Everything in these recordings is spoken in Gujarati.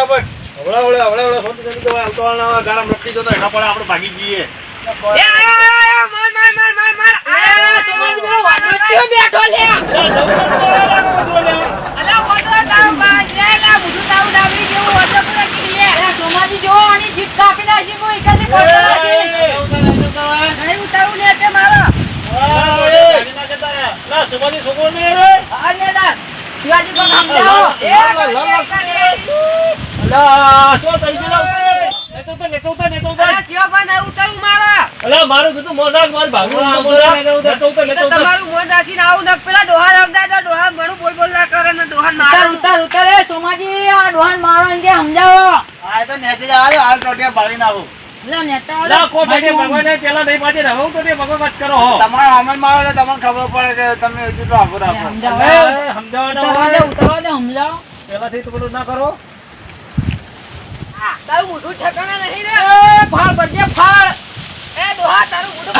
ફટાફટ હવળા હવળા હવળા હવળા સોટી સોટી તો આવતો વાળા ગારામ રખતી જતો એના પડે આપણે ભાગી જઈએ. એ આયો આયો માર માર માર માર માર આયો સમાજમાં વાદળો ચિયો બેઠો લે અલા વાદળો તારો બાજ લે લા મુઠું તારું ડાબડી જેવું વાદળો પૂરા કરી લે અલા સોમાજી જો આની જીભ કાપી નાખી મો એકાદી પડતો નથી નહીં ઉતારું લે તે મારો ના સમાજી છોકરો નહીં રે આ લે લા શિવાજી કો સમજાવો એ અલા તો તઈ ગયેલા નેતો તો નેતો તો નેતો તો અલા શિવાબા નહીં ઉતારું મારા અલા મારું કીધું મોનાક માર ભાગવું મોનાક નેતો તો તો તો તમારું મોં દાસીને આવું નક પેલા ડોહા રમતા હતા ડોહા ઘણું બોલ બોલ ના કરે ને ડોહા મારે. ઉતાર ઉતાર ઉતાર. એ સોમાજી આ ડોહાન મારો એમ સમજાવો. આ તો નેચે જ આવ્યો હાલ ટોટિયા પાડી નાખું લે નેતા લા કો ભગવાને પેલા નહીં પાજે ને તો તે ભગવાન વાત કરો હો. તમારો અમલ મારો એટલે તમને ખબર પડે કે તમે હજુ તો રાખો. સમજાવો. દે ઉતારવા દે સમજાવો. તો બધું ના કરો. તારું મોઢું ઠેકાણા નહીં રે. ફાળ બજે ફાળ એ દોહા તારું મોઢું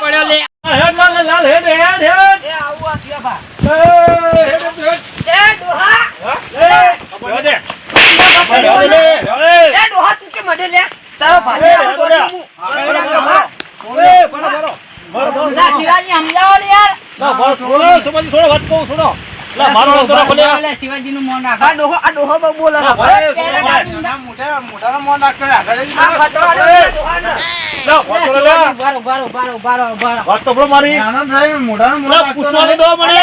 પડ્યો લે. હેડ લાલ લાલ હેડ હેડ હેડ એ આવું આ શિવાબા એ, હેડ હેડ એ ડોહા જવા દે. દે, જવા દે. એ દોહા. તું કે મઢે લે? તારો ભાઈ આ. બોલું. એ, બરો, બરો. બરો, બરો, શિવાજી સમજાવો લે યાર. ના, બરો, છોડો, સમાજી છોડો, વાત કહું, છોડો. લા, મારો તો રાખો લે. લે શિવાજી નું મોન આ રાખો ડોહો આ ડોહો બહુ બોલે. મોઢા આગળ આ ડોહાનો. વાત તો મારી. થાય મોઢાનો પૂછવાનું. દો મને.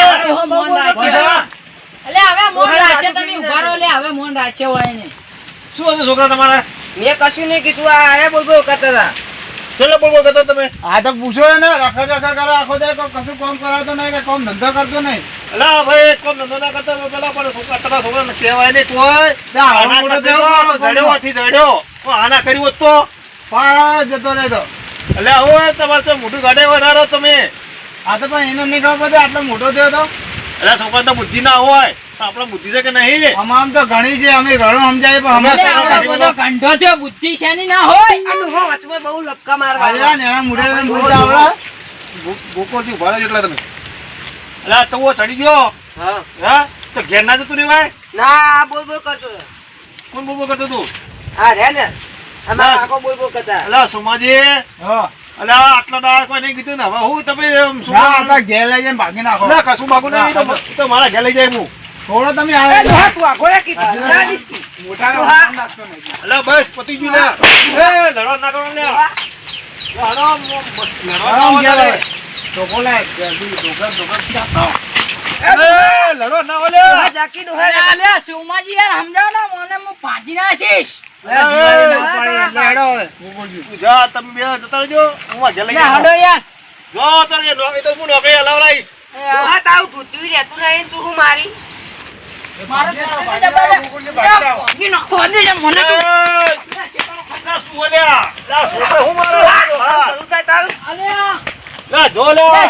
એટલે હવે મોન તમે લે હવે મોન રાખશે હોય ને શું હતું છોકરા તમારે? મેં કશું નહીં કીધું આ આરે બોલ બોલ કરતા હતા. ચલો બોલ બોલ કરતા તમે? આ તો પૂછો એને રખા રખા કરે આખો દે કશું કામ કરાવતો નહીં કે કામ ધંધો કરતો નહીં. અલા ભાઈ કોમ ધંધો ના કરતા પેલા પણ છોકરા તારા છોકરાને સેવાય નહીં ત્યાં આના મોટો તો આના કર્યું જતો રહેતો. એટલે હવે તમારે તો મોટું ગાડે વધારો તમે. આ તો પણ એને નહીં ખબર પડે આટલો મોટો થયો તો. એટલે છોકરા તો બુદ્ધિ ના હોય આપણે બુદ્ધિ છે કે નહીં? છે અમામ તો ઘણી છે અમે ઘણો સમજાય પણ અમે બધો કંઠો થયો બુદ્ધિ શેની ના હોય? આ હો વચમાં બહુ લપકા મારવા નેના મોઢે આ બોલતા આવડા. બોકો થી રહેજો એટલા તમે. એટલે તો ઓ ચડી ગયો. હા. હા? તો ઘેર ના જતું ભાઈ ના બોલ બોલ કરતો. કોણ બોલ બોલ કરતો તું હા રે ને કરતા. સુમાજી. હા. આટલા દાડા કોઈ નહીં કીધું ને. હવે હું તમે એમ શું ના, કરો? આપણા ઘેર લઈ જઈને ભાગી નાખો. ના કશું માગું નહીં. તો તો મારા ઘેર લઈ જાય હું. થોડો તમે. ના. એટલે બસ પતી ગયું લે એ ના કરો લે લડો, ના ના લે ડોહા જાકી અલે રે. અલે શિવમાજી યાર સમજાવો ને મને હું પાજી નાખીશ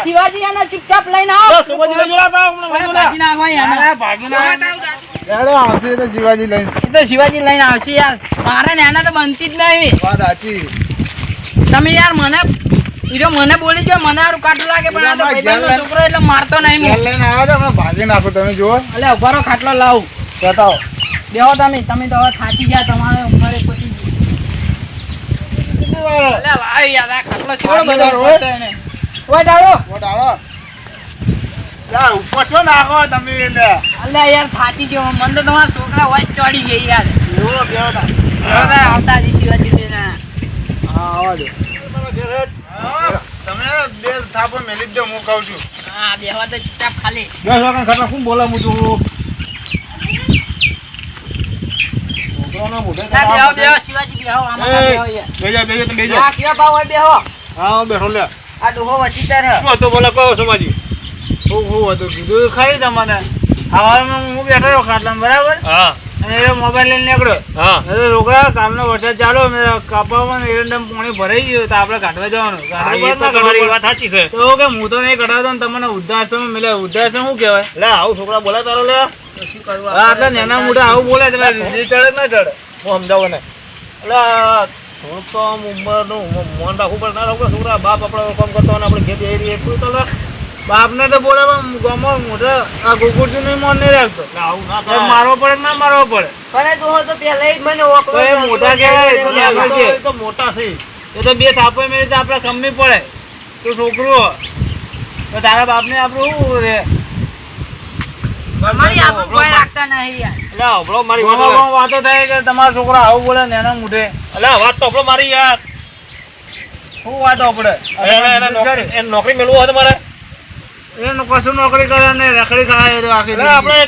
શિવાજી ચુપચાપ ચૂપચાપ લઈને આવો. ભાગી નાખો ના, ભાગી ડોહા હેડો, આવશે તો જીવાજી લઈને. એ તો શિવાજી લઈને આવશે યાર. મારે નેના તો બનતી જ નહીં. વાત સાચી. તમે યાર મને હીરો મને બોલી જો મને હારું કાટું લાગે પણ આ તો ના, છોકરો એટલે મારતો નહીં હું. લઈને આવ્યા તો હમણાં ભાગી નાખો તમે જુઓ. એટલે ઉભારો ખાટલો લાવ. બતાવો. બેહો તમે તમે તો હવે થાકી ગયા તમારે ઉંમરે પછી. એટલે લાવ યાર આ ખાટલો છોડો બધો આગળ હોય. ઓય ડાળો. લા, છો નાખો તમે એટલે? અલ્યા યાર ફાટી ગયો. મને તો તમારા છોકરા હોય જ ચોડી ગઈ યાર. એવો કેવો તા. આવતા જી શિવાજી લઈને હા આવા હા, તમે બે થાપો મેલી જ દો હું કહું છું. હા બેહવા તો ચૂપચાપ ખાલી. દસ વાગ્યા ખાતા શું બોલે હું તું? છોકરાના મોઢે ના બેહો લે. આ ડોહો વચી તારે શું હતું બોલે કહો સમાજી? હું હું હતું કીધું ખરી તમને હવારમાં હું બેઠો રહ્યો ખાટલામાં બરાબર હા, અને એ મોબાઈલ લઈને નીકળ્યો હા. રોકડા કાલનો વરસાદ ચાલો મેં કાપામાં એરંડમ પાણી ભરાઈ ગયું તો આપણે કાઢવા જવાનું વાત સાચી છે. તો કે હું તો નહીં કઢાવતો ને તમને ઉદ્ધારશ્રમ મળે ઉદ્ધારશ્રમ શું કહેવાય લે, આવું છોકરા બોલા તારો લે. શું કરવું હા એટલે નાના મોટા આવું બોલે તમે ચડે ના ચડે હું સમજાવો ને. એટલે હું થોડુંક તો આમ ઉંમરનું મોન રાખવું પડે. ના રાખવું છોકરા બાપ આપણો કામ કરતો હોય આપણે ખેતી એ. તો લે. બાપને તો બોલે ગમો મોઢા આ ગુગુરજી નહીં મોન નહીં રાખતો ના. મારવો પડે ના મારવો પડે પણ ડોહો તો પહેલા જ મને ઓકળો એ મોટા. કહેવાય, તો આગળ આગળ છે. છે. તો મોટા છે એ તો બે થાપો મેળવી તો આપણે કમની પડે તું છોકરું હો. તો તારા બાપને આપણું શું રે અમારી આબરૂ કોઈ રાખતા નહીં યાર એટલે હભળો મારી વાત ગામમાં હવે. ગામમાં વાતો થાય કે તમારો છોકરો આવું બોલે ને એના મૂઠે એટલે વાત તો હભળો મારી યાર શું વાતો નોકરી નોકરી મેળવું હોય તમારે એનું કશું નોકરી કરે ને રખડી ખાય એ આખી આપણે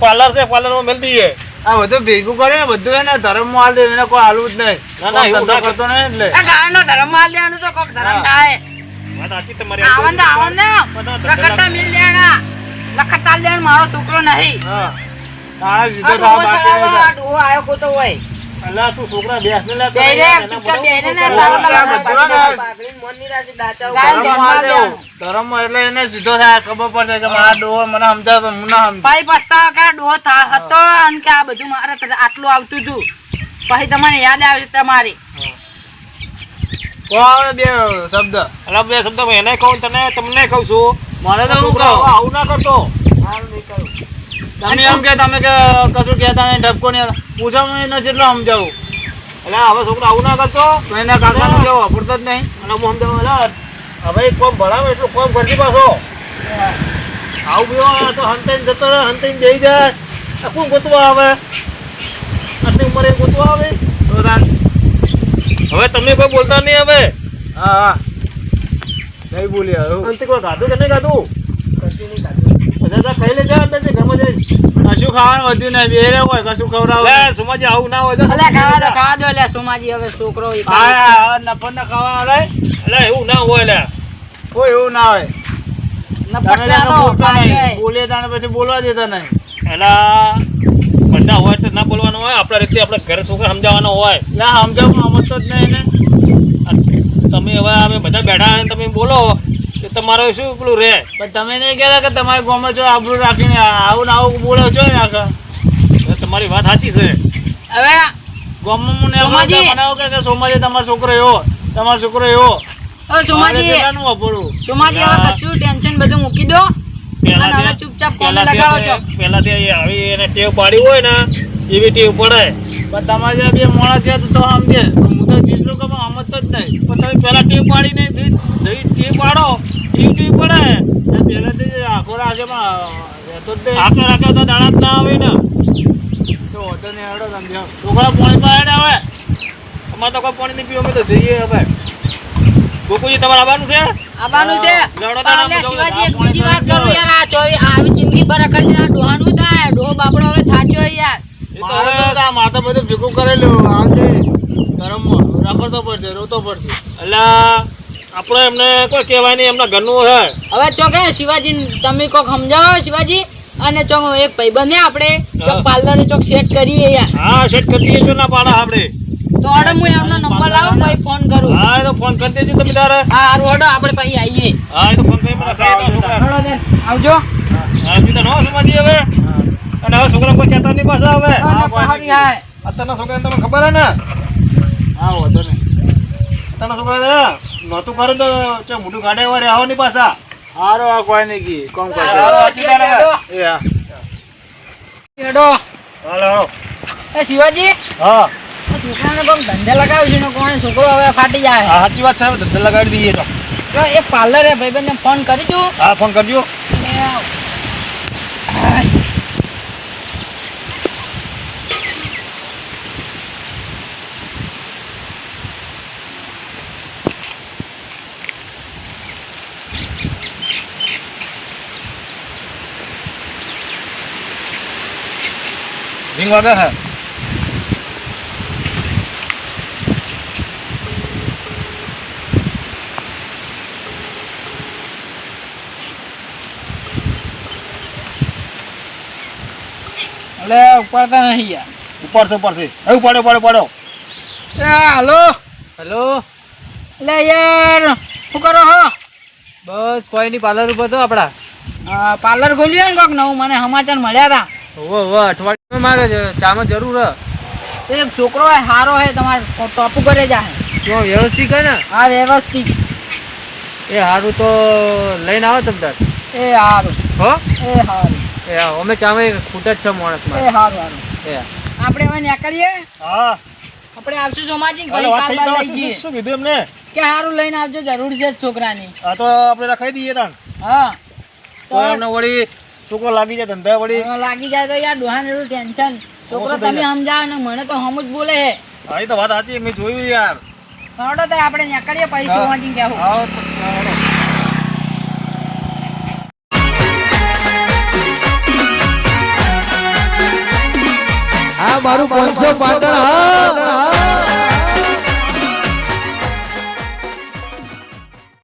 પાર્લર છે પાર્લરમાં મેલ દઈએ. આ બધું ભેગું કરે ને બધું એને ધર્મમાં હાલ દે એને કોઈ હાલવું જ નહીં. ના, ના, એવું ધંધો કરતો નહીં એટલે. આ ગાયનો ધર્મ માલ દેવાનું તો કોક ધર્મ થાય. વાત સાચી તમારી આવન આવન લખતા મિલ લખતા મારો છોકરો નહીં. હા. તારા જીતો ડોહો બાકી આ ડોહો આયો ખોટો હોય. અલા તું છોકરા બેસ ને લે બે ચૂપચાપ બે ને, તારો તો આ બધું એટલે એને સીધો થાય ખબર પડશે કે મારા ડોહો મને સમજાવે પણ હું ના સમજુ. પછી પસ્તાવો કે ડોહો થા- હતો અને કે આ બધું મારે આટલું આવતું હતું પછી તમને યાદ આવશે તમારી. હવે બે શબ્દ. અલા બે શબ્દ એને કહું તને તમને કહું છું. મને તો આવું ના કરતો. નહીં કરું. તમે એમ કે તમે કે કશું કહેતા નહીં ઢબકો નહીં પૂછા હું એને જેટલો સમજાવું. એટલે હવે છોકરા આવું ના કરતો તો એને કાકાનું કેવું પૂરતો જ નહીં. અને હું સમજાવું એટલે હવે કોમ ભણાવે એટલું કોમ કરતી પાછો. આવું પીવા તો હંતાઈને જતો રહે હંતાઈને જઈ જાય. કોણ ગોતવા આવે? આટલી ઉંમરે ગોતવા આવે? હવે તમે કોઈ બોલતા નહીં હવે. હા હા. નહીં બોલ્યા. હવે અંતે કોઈ ગાધું કે નહીં ગાધું? કશું નહીં ખાધું. બધા ખાઈ લેજા અંદર ઘરમાં જઈ કશું ખાવાનું વધ્યું નહીં હોય કશું ખવડાવો લે સુમાજી આવું ના હોય તો અલ્યા ખાવા દો ખાવા દો લે સોમાજી હવે છોકરો હા નફર ને ખાવા આવે. એટલે એવું ના હોય લે કોઈ એવું ના હોય. બોલીએ તાણે પછી બોલવા દેતા નહીં. એલા બધા હોય તો ના બોલવાનું હોય આપણા રીતે આપણે ઘરે છોકરા સમજાવવાનો હોય. ના સમજાવું સમજતો જ નહીં ને તમે હવે અમે બધા બેઠા તમે બોલો. તમારે શું પેલું રે? પણ તમે નહીં કહેતા કે તમારે ગામમાં જો આબરૂ રાખીને આવું ને આવું બોલો છો ને આખા તમારી વાત સાચી છે. હવે ગામમાં મને બનાવો કે કે સોમાજી તમારો છોકરો એવો તમારો છોકરો એવો. સોમાજી. સોમાજી હવે કશું ટેન્શન બધું મૂકી દો. પહેલા હવે ચૂપચાપ કોને લગાડો છો. પહેલાથી આવી એને ટેવ પાડી હોય ને એવી ટેવ પડે. પણ તમારે બે મોણા થયા તો તો સમજે હું તો જેટલું કે પણ સમજતો જ નહીં. પણ તમે પહેલા ટીપ પાડીને જે જે ટેવ પાડો એ ટીપ પડે. પહેલાંથી જ આખો રાજ્યમાં રહેતો જ નહીં. આખે રાખે તો દાણા જ ના આવે ને. તો વાંધો નહીં, હેડો સમજો. છોકરા પાણી પાડે ને હવે. અમારે તો કોઈ પાણી નહીં પીવું અમે તો જઈએ હવે. ગોકુજી તમારે આવવાનું છે? આવવાનું છે. શિવાજી એક બીજી વાત કરું યાર આ ચોવી આવી જિંદગી ભર અકલ છે ડોહાનું થાય. ડોહ બાપડો હવે સાચો યાર. એ તો મારે તો આ માથા બધું ભેગું કરેલું આમ છે ધર્મમાં પડશે રોતો પડશે. એટલે આપણે એમને કોઈ કહેવાય નહીં એમના ઘરનું છે હવે ચોકે શિવાજી તમે કોક સમજાવો શિવાજી? અને ચોક એક ભાઈબંધ ને આપણે. ચોક હા. પાર્લર ચોક સેટ કરીએ યાર. હા સેટ કરી દઈએ છો ના પાડા આપણે. તો ઓર્ડર હું એમનો નંબર લાવું પછી ફોન કરું. હા તો ફોન કરી દેજો તમે તારે. હા હારું ઓર્ડર આપણે પછી આવીએ. હા તો ફોન કરી મને કહી દો છોકરા. આવજો. હા બીજા નો સમજી હવે. અને હવે છોકરા કોઈ કહેતા નહીં પાછા હવે. અને પહાડી હાય. અત્યારના છોકરાને તમે ખબર હે ને? હા વાંધો નહીં. અત્યારના છોકરા નહોતું કરે તો ચો મોઢું કાઢે એવા રહો નહીં પાછા? હારો આ કોઈ નહીં કી કોમ હાલો, હેડો. એ હાલો હાલો. એ શિવાજી હા. છોકરાને ધંધે લગાવ્યું છે ને કોણે? છોકરો હવે ફાટી જાય. હા સાચી વાત છે ધંધે લગાડી દઈએ તો. એ પાર્લર હે ભાઈબંધને ફોન કરી દઉં હા ફોન કરજો. રિંગ વાગે છે એટલે ઉપાડતા નહીં યાર. ઉપાડશે ઉપાડશે. હવે ઉપાડો ઉપાડો ઉપાડો. હાલો. હેલો. એટલે યાર શું કરો હો? બસ કોઈ નહીં પાર્લર ઉપર તો આપડા. પાર્લર ખોલ્યું ને કોક નવું? મને સમાચાર મળ્યા હતા હોવે હોવે મારે જ ચામાં જરૂર હ. એક છોકરો હે હારો હે તમાર ટોપ કરે જાય જો વ્યવસ્થિત હે ને? હા વ્યવસ્થિત. એ સારું તો લઈને આવો તમ તાર. એ હારું. હો? એ હારું. એ હા, અમે ચામે ખૂટ જ છે માણસ એ મારે. હારું હારું. એ આપણે હવે નીકળીએ? હા. આપણે આવશું સોમાજી હાલો, કાલ લઈ શું જઈએ. શું કીધું એમને? કે હારું લઈને આવજો જરૂર છે જ છોકરાની. હા તો આપણે રખાઈ દઈએ તાણ હા. તો એમને વળી છોકરો લાગી જાય ધંધા વળી. લાગી જાય તો યાર ડોહાને એટલું ટેન્શન. છોકરો તમે સમજાવો ને મને તો હમ જ બોલે હે હા એ તો વાત સાચી મેં જોયું યાર. હડો તો આપણે નીકળીએ પછી તો ચાલો. હા મારું પાંચસો પાટણ હા